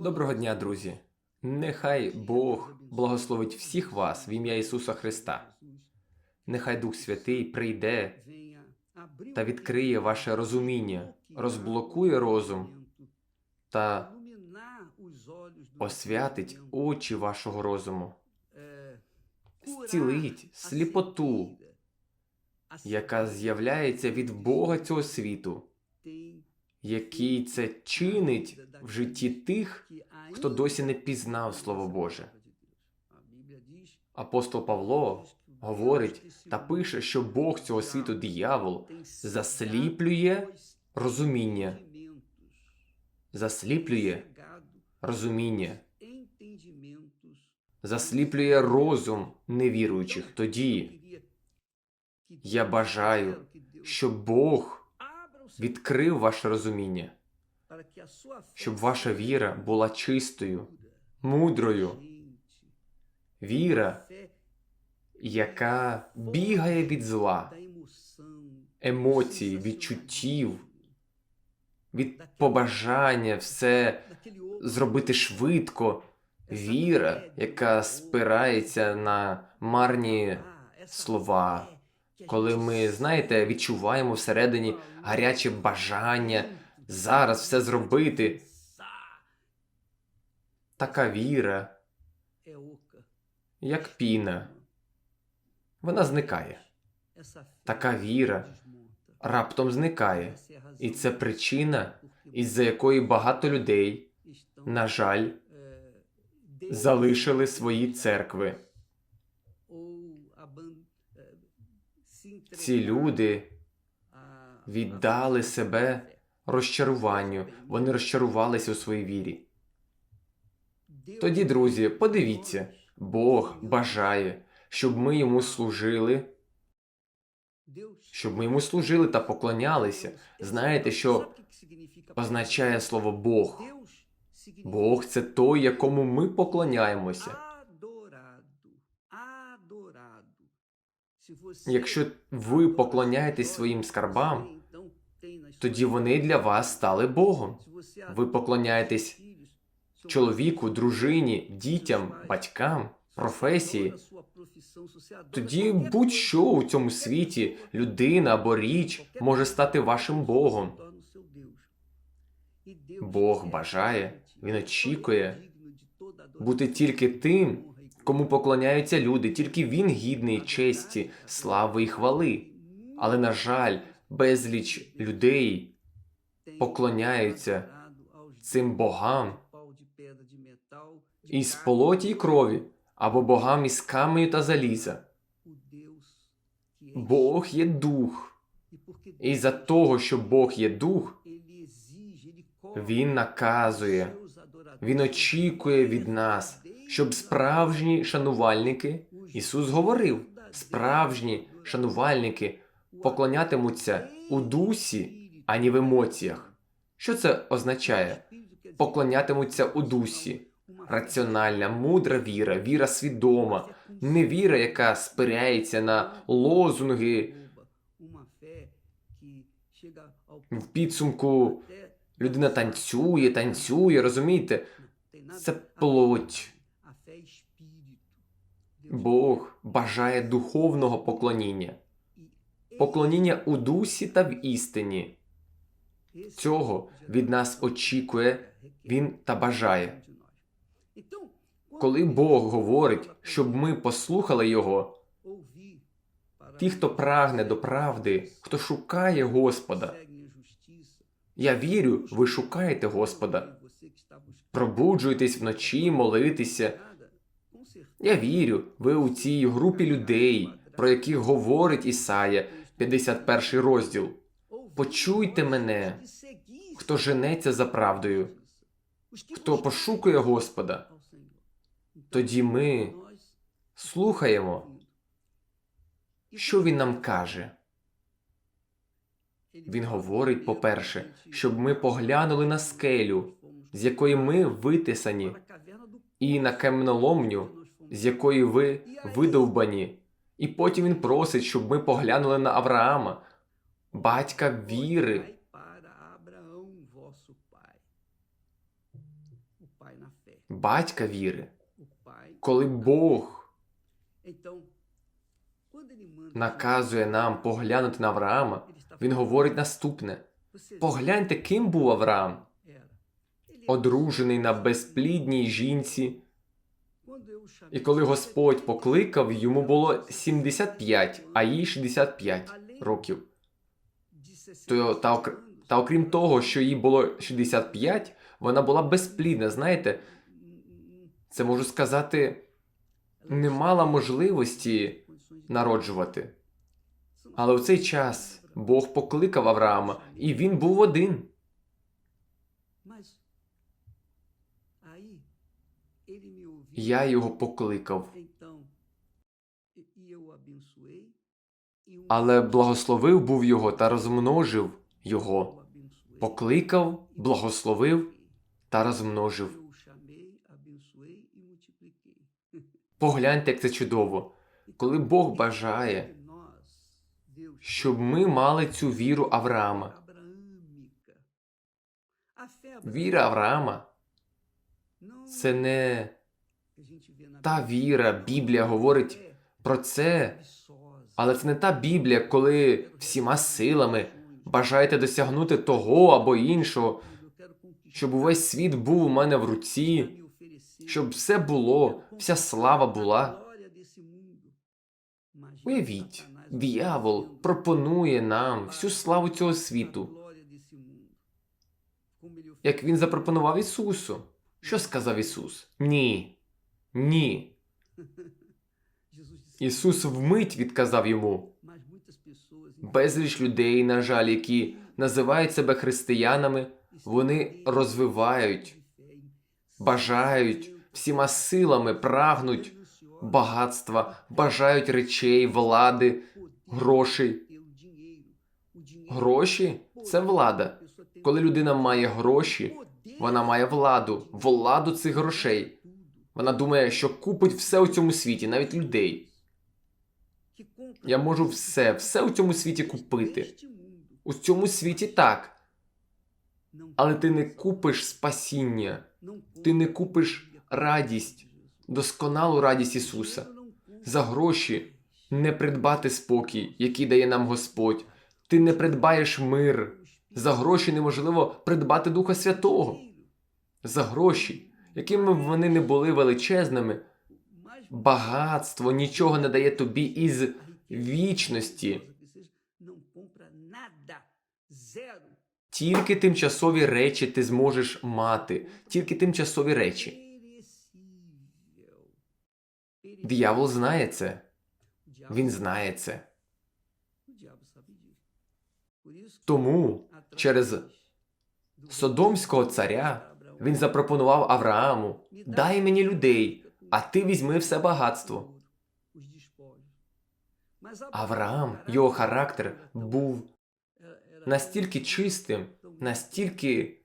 Доброго дня, друзі! Нехай Бог благословить всіх вас в ім'я Ісуса Христа. Нехай Дух Святий прийде та відкриє ваше розуміння, розблокує розум та освятить очі вашого розуму, зцілить сліпоту, яка з'являється від Бога цього світу, який це чинить в житті тих, хто досі не пізнав Слово Боже. Апостол Павло говорить та пише, що Бог цього світу диявол засліплює розуміння, засліплює розуміння, засліплює розум невіруючих. Тоді я бажаю, щоб Бог відкрив ваше розуміння, щоб ваша віра була чистою, мудрою, віра, яка бігає від зла, емоцій, відчуттів, від побажання все зробити швидко, віра, яка спирається на марні слова. Коли ми, знаєте, відчуваємо всередині гаряче бажання зараз все зробити, така віра, як піна, вона зникає. Така віра раптом зникає. І це причина, із-за якої багато людей, на жаль, залишили свої церкви. Ці люди віддали себе розчаруванню, вони розчарувалися у своїй вірі. Тоді, друзі, подивіться, Бог бажає, щоб ми йому служили, щоб ми йому служили та поклонялися. Знаєте, що означає слово Бог? Бог це той, якому ми поклоняємося. Якщо ви поклоняєтесь своїм скарбам, тоді вони для вас стали Богом. Ви поклоняєтесь чоловіку, дружині, дітям, батькам, професії. Тоді будь-що у цьому світі, людина або річ може стати вашим Богом. Бог бажає, Він очікує бути тільки тим, кому поклоняються люди, тільки він гідний честі, слави і хвали. Але, на жаль, безліч людей поклоняються цим богам із полоті й крові, або богам із каменю та заліза. Бог є дух, і за того, що Бог є дух, він наказує, він очікує від нас, щоб справжні шанувальники, Ісус говорив, справжні шанувальники поклонятимуться у дусі, ані в емоціях. Що це означає? Поклонятимуться у дусі. Раціональна, мудра віра, віра свідома, не віра, яка спирається на лозунги. В підсумку людина танцює, танцює, розумієте? Це плоть. Бог бажає духовного поклоніння, поклоніння у дусі та в істині. Цього від нас очікує Він та бажає. Коли Бог говорить, щоб ми послухали Його, ті, хто прагне до правди, хто шукає Господа, я вірю, ви шукаєте Господа. Пробуджуйтесь вночі, молитися. Я вірю, ви у цій групі людей, про яких говорить Ісая, 51 розділ. Почуйте мене, хто женеться за правдою, хто пошукує Господа. Тоді ми слухаємо, що він нам каже. Він говорить, по-перше, щоб ми поглянули на скелю, з якої ми витисані, і на каменоломню, з якої ви видовбані. І потім він просить, щоб ми поглянули на Авраама, батька віри. батька віри. Коли Бог наказує нам поглянути на Авраама, він говорить наступне: погляньте, ким був Авраам, одружений на безплідній жінці. І коли Господь покликав, йому було 75, а їй 65 років. То, та, та окрім того, що їй було 65, вона була безплідна. Знаєте, це можу сказати, не мала можливості народжувати. Але в цей час Бог покликав Авраама, і він був один. Я його покликав, але благословив був його та розмножив його. Покликав, благословив та розмножив. Погляньте, як це чудово, коли Бог бажає, щоб ми мали цю віру Авраама. Віра Авраама це не та віра, Біблія говорить про це, але це не та Біблія, коли всіма силами бажаєте досягнути того або іншого, щоб увесь світ був у мене в руці, щоб все було, вся слава була. Уявіть, диявол пропонує нам всю славу цього світу, як він запропонував Ісусу. Що сказав Ісус? Ні. Ні. Ісус вмить відказав йому. Безліч людей, на жаль, які називають себе християнами, вони розвивають, бажають, всіма силами прагнуть багатства, бажають речей, влади, грошей. Гроші це влада. Коли людина має гроші, вона має владу, владу цих грошей. Вона думає, що купить все у цьому світі, навіть людей. Я можу все, все у цьому світі купити. У цьому світі так, але ти не купиш спасіння, ти не купиш радість, досконалу радість Ісуса. За гроші не придбати спокій, який дає нам Господь. Ти не придбаєш мир. За гроші неможливо придбати Духа Святого. За гроші, якими б вони не були величезними, багатство нічого не дає тобі із вічності. Тільки тимчасові речі ти зможеш мати, тільки тимчасові речі. Диявол знає це. Він знає це. Тому через Содомського царя він запропонував Аврааму: дай мені людей, а ти візьми все багатство. Авраам, його характер був настільки чистим, настільки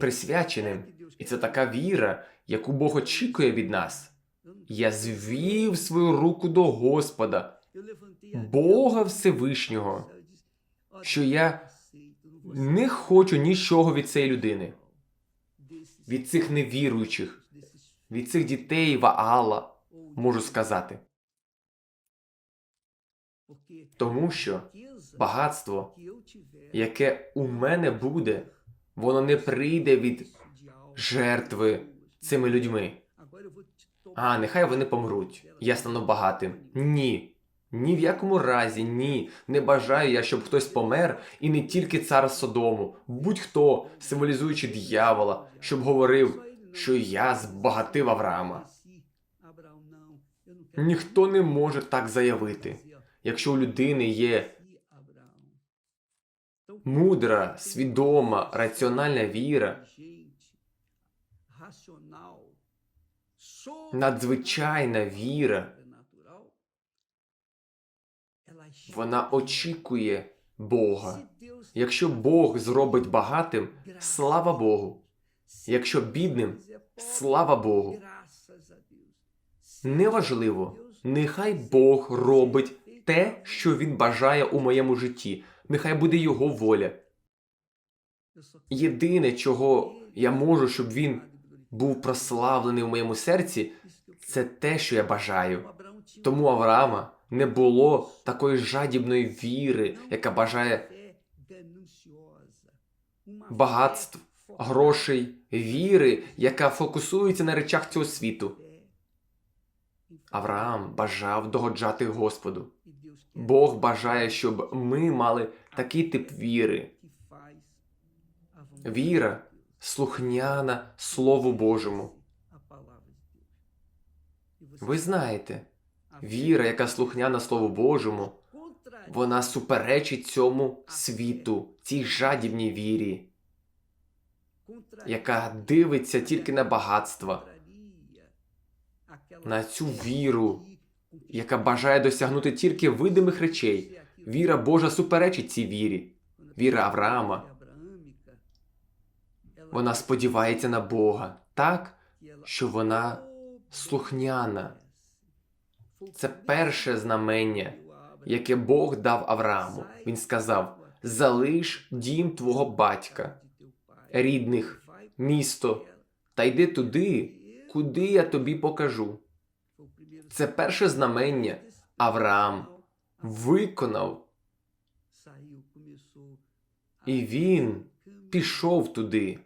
присвяченим, і це така віра, яку Бог очікує від нас. Я звів свою руку до Господа, Бога Всевишнього, що я не хочу нічого від цієї людини, від цих невіруючих, від цих дітей Ваала, можу сказати. Тому що багатство, яке у мене буде, воно не прийде від жертви цими людьми. А, нехай вони помруть. Я стану багатим. Ні. Ні в якому разі, ні. Не бажаю я, щоб хтось помер, і не тільки цар Содому, будь-хто, символізуючи диявола, щоб говорив, що я збагатив Авраама. Ніхто не може так заявити. Якщо у людини є мудра, свідома, раціональна віра, надзвичайна віра, вона очікує Бога. Якщо Бог зробить багатим, слава Богу. Якщо бідним, слава Богу. Неважливо, нехай Бог робить те, що він бажає у моєму житті. Нехай буде його воля. Єдине, чого я можу, щоб він був прославлений у моєму серці, це те, що я бажаю. Тому Авраама не було такої жадібної віри, яка бажає багатств, грошей, віри, яка фокусується на речах цього світу. Авраам бажав догоджати Господу. Бог бажає, щоб ми мали такий тип віри, Віра слухняна Слову Божому. Ви знаєте, віра, яка слухняна Слову Божому, вона суперечить цьому світу, цій жадібній вірі, яка дивиться тільки на багатства, на цю віру, яка бажає досягнути тільки видимих речей. Віра Божа суперечить цій вірі. Віра Авраама, Вона сподівається на Бога так, що вона слухняна. Це перше знамення, яке Бог дав Аврааму. Він сказав: залиш дім твого батька, рідних, місто, та йди туди, куди я тобі покажу. Це перше знамення Авраам виконав, і він пішов туди,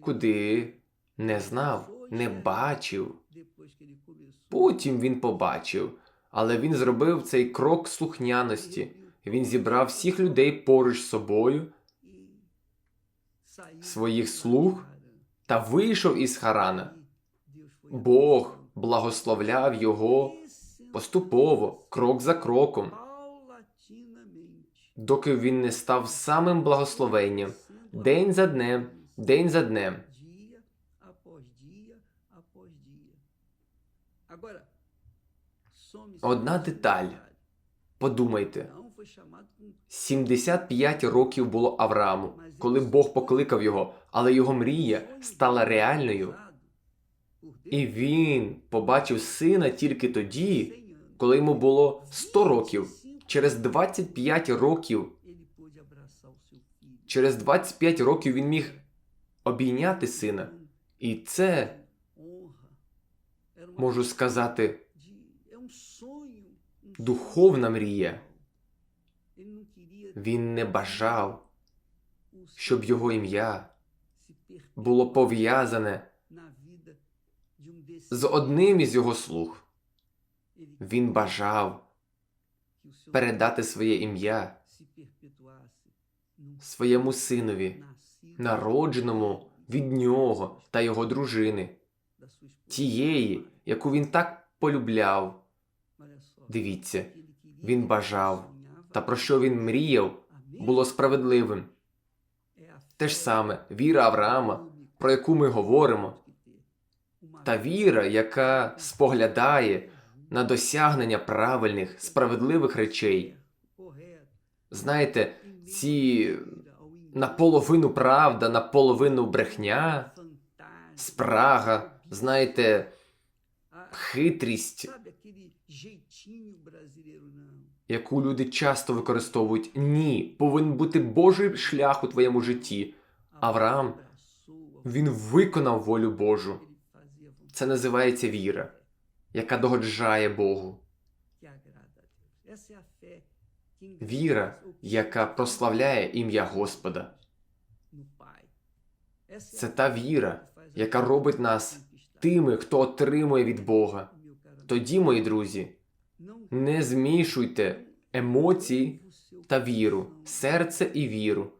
куди не знав, не бачив. Потім він побачив, але він зробив цей крок слухняності. Він зібрав всіх людей поруч з собою своїх слуг та вийшов із Харана. Бог благословляв його поступово, крок за кроком, доки він не став самим благословенням, день за днем, день за днем. Одна деталь. Подумайте, Abraão foi 75 років було Аврааму, коли Бог покликав його, але його мрія стала реальною, і він побачив сина тільки тоді, коли йому було 100 років. Через 25 років, через 25 років він міг обійняти сина. І це, можу сказати, духовна мрія. Він не бажав, щоб його ім'я було пов'язане з одним із його слуг. Він бажав передати своє ім'я своєму синові, народженому від нього та його дружини, тієї, яку він так полюбляв. Дивіться, він бажав, та про що він мріяв, було справедливим. Те ж саме віра Авраама, про яку ми говоримо, та віра, яка споглядає на досягнення правильних, справедливих речей. Знаєте, ці наполовину правда, наполовину брехня, спрага, знаєте, хитрість, яку люди часто використовують. Ні, повинен бути Божий шлях у твоєму житті. Авраам, Він виконав волю Божу. Це називається віра, яка догоджає Богу. Віра, яка прославляє ім'я Господа. Це та віра, яка робить нас. Тими, хто отримує від Бога. Тоді, мої друзі, не змішуйте емоції та віру, серце і віру.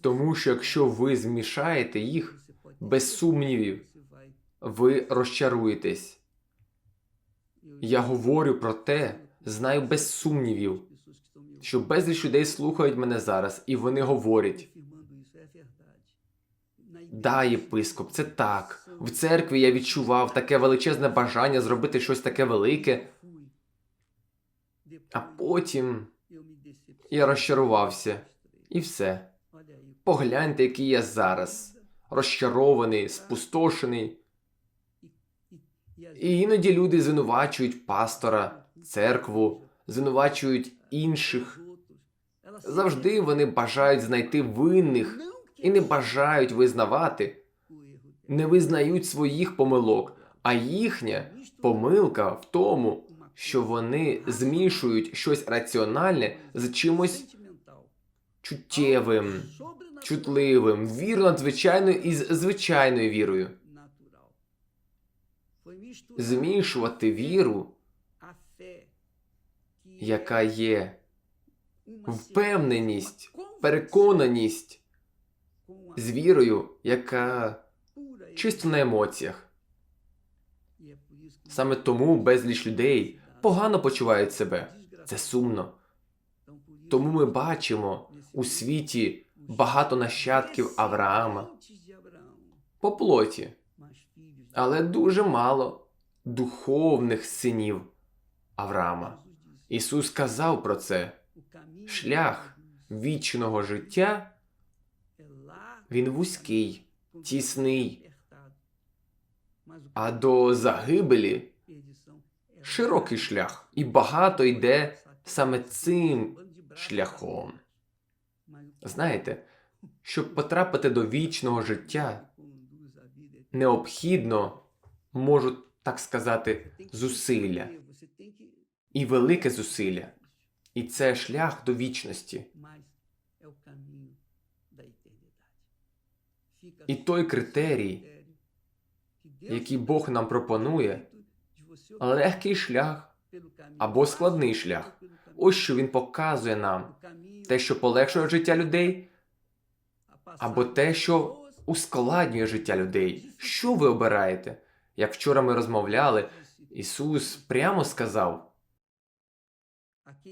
Тому що якщо ви змішаєте їх, без сумнівів, ви розчаруєтесь. Я говорю про те, знаю без сумнівів, що безліч людей слухають мене зараз, і вони говорять: Да, єпископ, це так. В церкві я відчував таке величезне бажання зробити щось таке велике, а потім я розчарувався. І все. Погляньте, який я зараз. Розчарований, спустошений. І іноді люди звинувачують пастора, церкву, звинувачують інших. Завжди вони бажають знайти винних і не бажають визнавати, не визнають своїх помилок, а їхня помилка в тому, що вони змішують щось раціональне з чимось чуттєвим, чутливим, віру надзвичайною із звичайною вірою. Змішувати віру, яка є впевненість, переконаність з вірою, яка чисто на емоціях. Саме тому безліч людей погано почувають себе. Це сумно. Тому ми бачимо у світі багато нащадків Авраама по плоті, але дуже мало духовних синів Авраама. Ісус сказав про це. Шлях вічного життя він вузький, тісний, а до загибелі широкий шлях, і багато йде саме цим шляхом. Знаєте, щоб потрапити до вічного життя, необхідно, можу так сказати, зусилля і велике зусилля. І це шлях до вічності. І той критерій, який Бог нам пропонує, легкий шлях або складний шлях. Ось що він показує нам те, що полегшує життя людей, або те, що ускладнює життя людей. Що ви обираєте? Як вчора ми розмовляли, Ісус прямо сказав: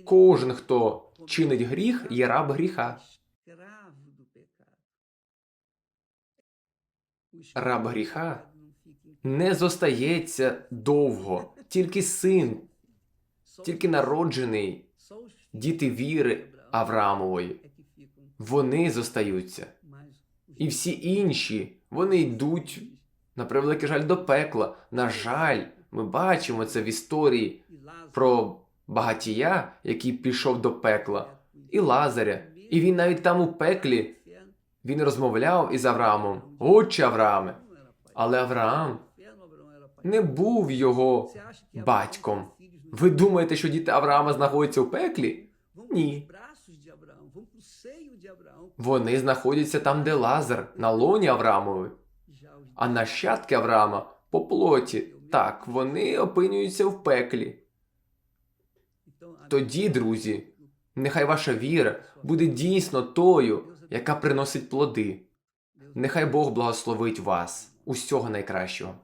кожен, хто чинить гріх, є раб гріха. Раб гріха Не зостається довго, тільки син, тільки народжений, діти віри Авраамової. Вони зостаються. І всі інші, вони йдуть, на превеликий жаль, до пекла. На жаль, ми бачимо це в історії про багатія, який пішов до пекла, і Лазаря. І він навіть там у пеклі він розмовляв із Авраамом. Отче Аврааме. Але Авраам не був його батьком. Ви думаєте, що діти Авраама знаходяться у пеклі? Ні. Вони знаходяться там, де Лазар, на лоні Авраамові. А нащадки Авраама по плоті. Так, вони опинюються в пеклі. Тоді, друзі, нехай ваша віра буде дійсно тою, яка приносить плоди. Нехай Бог благословить вас. Усього найкращого.